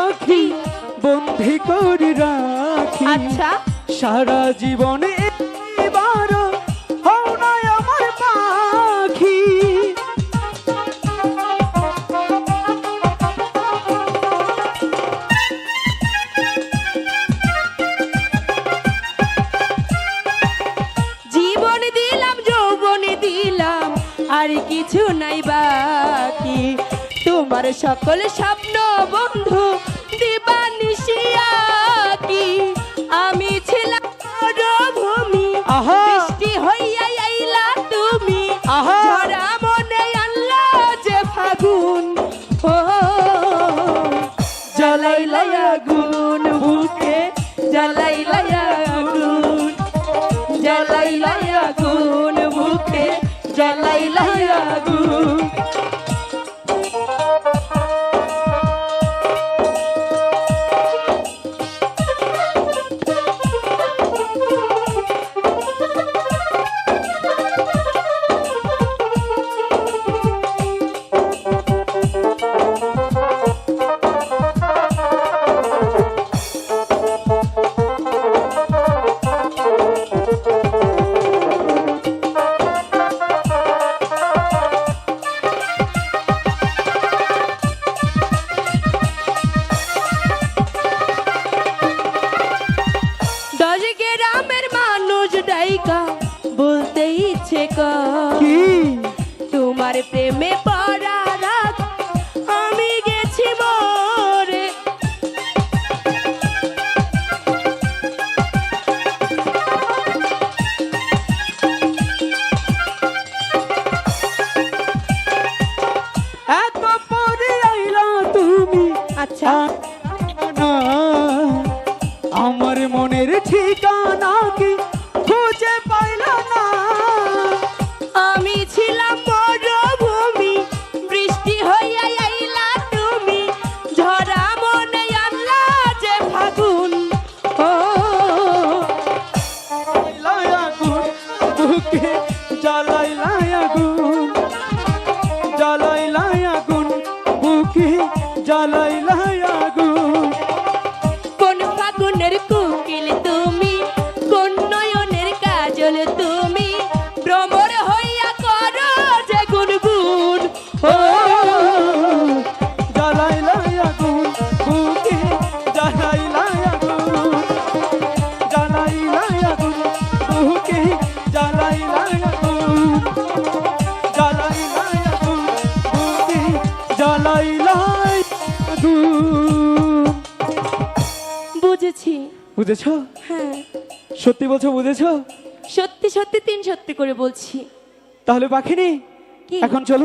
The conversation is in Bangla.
পাখি বন্দি করে রাখি। আচ্ছা। সারা জীবনে এবার হও না আমার পাখি। জীবন দিলাম যৌবন দিলাম আর কিছু নাই বাকি। তোমার সকল স্বপ্ন বন্ধু জ্বালাইলাই কি? তোমার প্রেমে পড়া রাত আমি গেছি মরে। এত পরে আইলা তুমি। আচ্ছা। আমার মনের ঠিকানা কি? la la বুঝেছি? হ্যাঁ। সত্যি বলছো বুঝেছ? সত্যি সত্যি তিন সত্যি করে বলছি। তাহলে পাখিনি? এখন চলো